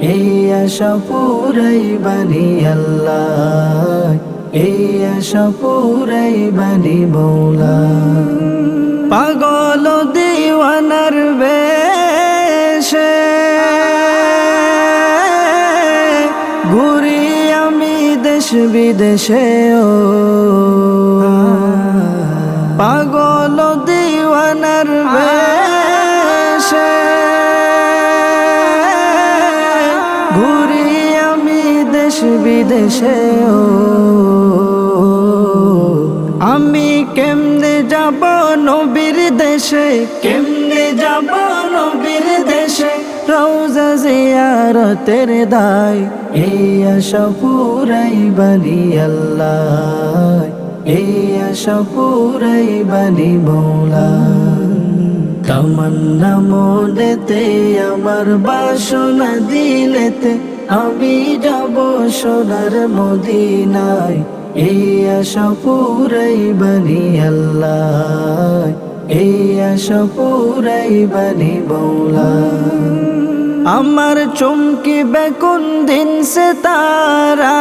এই আশা পুরাই বানি আল্লাহ। এই আশা পুরাই বানি মৌলা। পাগল দিওয়ানার বেশে ঘুরি আমি দেশ বিদেশে ও পাগল দেশ বিদেশে ও আমি কেমনে যাব নবীর দেশে? কেমনে যাব নবীর দেশে? রৌজা জিয়ারতের দায়। এই আশা পুরাই বানি আল্লাহ। এই আশা পুরাই বানি মৌলা। তামান্না মনেতে, আমার বাসনা দিলেতে আমি যাব সোনার মদিনায়, এই আশা পুরাই বানি আল্লাহ, এই আশা পুরাই বানি বৌলা আমার চমকি বেকুন দিন সে তারা,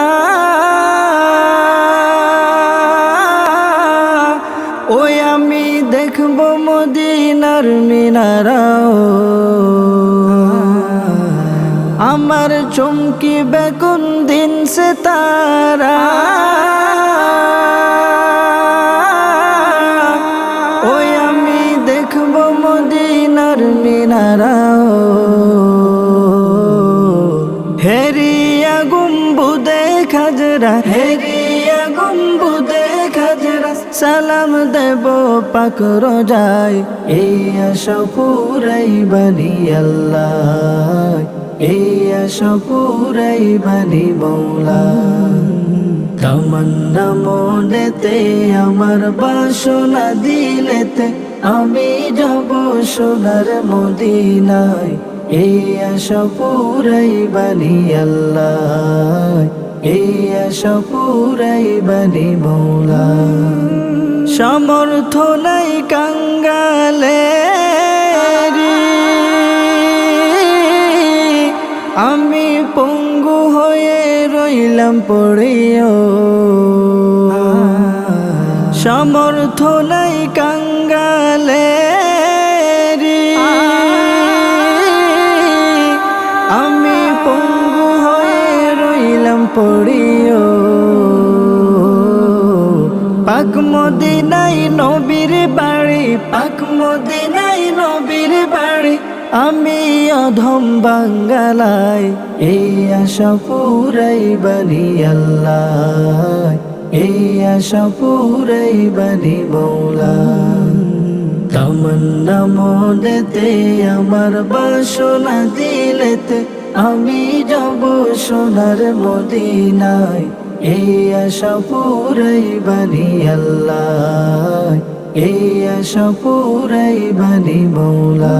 ওই আমি দেখব মদিনার মিনারাও। আমার চমকি বেকুন দিন সে তারা। ওই আমি দেখব মদিনার মিনারাও হেরিয়া গুম্বুদে খাজরা, হেরিয়া গুম্বুদে খাজরা, সালাম দেব পাকর যায় এই আশা পুরাই বানি আল্লাহ। এই বানি মৌলা। তামান্না মনেতে, আমার বাসনা দিলেতে আমি যাব সোনার মদিনায়। এই আশা পুরাই বানি আল্লাহ। এই আশা পুরাই বানি মৌলা। সমর্থ নাই কাঙ্গালে। পড়িও। সমর্থ নাই কাঙ্গালে আমি পঙ্গু হয়ে রইলাম পড়িও। পাক মদিনাই নবীর বাড়ি পাক মদিনাই নবীর বাড়ি। আমি অধম বাঙ্গালায়, এই আশা পুরাই বানি আল্লাহ এই আশা পুরাই বানি মৌলা। তামান্না মনেতে, আমার বাসনা দিলেতে, আমি যাব সোনার মদিনায়, এই আশা পুরাই বানি আল্লাহ এই আশা পুরাই বানি মৌলা।